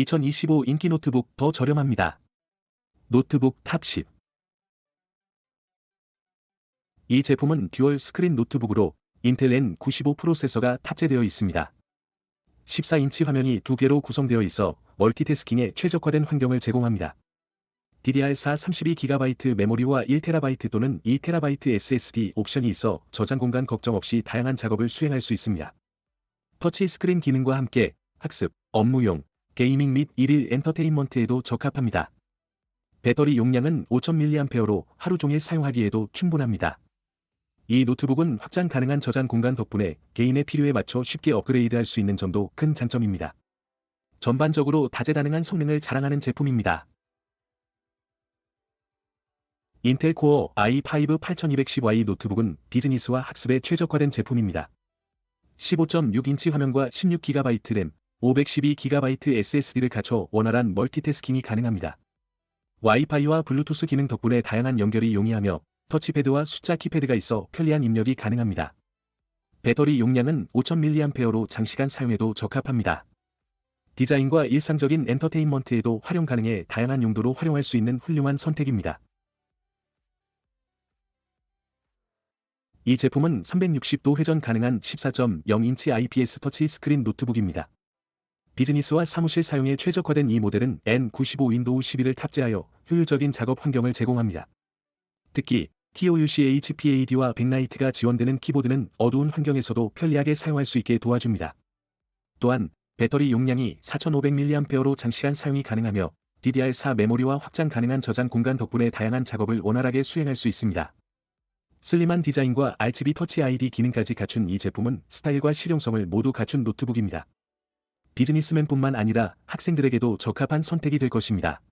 2025 인기 노트북 더 저렴합니다. 노트북 탑 10. 이 제품은 듀얼 스크린 노트북으로 인텔 N95 프로세서가 탑재되어 있습니다. 14인치 화면이 두 개로 구성되어 있어 멀티태스킹에 최적화된 환경을 제공합니다. DDR4 32GB 메모리와 1TB 또는 2TB SSD 옵션이 있어 저장 공간 걱정 없이 다양한 작업을 수행할 수 있습니다. 터치 스크린 기능과 함께 학습, 업무용, 게이밍 및 일일 엔터테인먼트에도 적합합니다. 배터리 용량은 5000mAh로 하루 종일 사용하기에도 충분합니다. 이 노트북은 확장 가능한 저장 공간 덕분에 개인의 필요에 맞춰 쉽게 업그레이드할 수 있는 점도 큰 장점입니다. 전반적으로 다재다능한 성능을 자랑하는 제품입니다. 인텔 코어 i5 8210Y 노트북은 비즈니스와 학습에 최적화된 제품입니다. 15.6인치 화면과 16GB 램, 512GB SSD를 갖춰 원활한 멀티태스킹이 가능합니다. 와이파이와 블루투스 기능 덕분에 다양한 연결이 용이하며 터치패드와 숫자 키패드가 있어 편리한 입력이 가능합니다. 배터리 용량은 5000mAh로 장시간 사용해도 적합합니다. 디자인과 일상적인 엔터테인먼트에도 활용 가능해 다양한 용도로 활용할 수 있는 훌륭한 선택입니다. 이 제품은 360도 회전 가능한 14.0인치 IPS 터치 스크린 노트북입니다. 비즈니스와 사무실 사용에 최적화된 이 모델은 N95 윈도우 11을 탑재하여 효율적인 작업 환경을 제공합니다. 특히 TOUC HPAD와 백라이트가 지원되는 키보드는 어두운 환경에서도 편리하게 사용할 수 있게 도와줍니다. 또한 배터리 용량이 4500mAh로 장시간 사용이 가능하며 DDR4 메모리와 확장 가능한 저장 공간 덕분에 다양한 작업을 원활하게 수행할 수 있습니다. 슬림한 디자인과 RGB 터치 ID 기능까지 갖춘 이 제품은 스타일과 실용성을 모두 갖춘 노트북입니다. 비즈니스맨뿐만 아니라 학생들에게도 적합한 선택이 될 것입니다.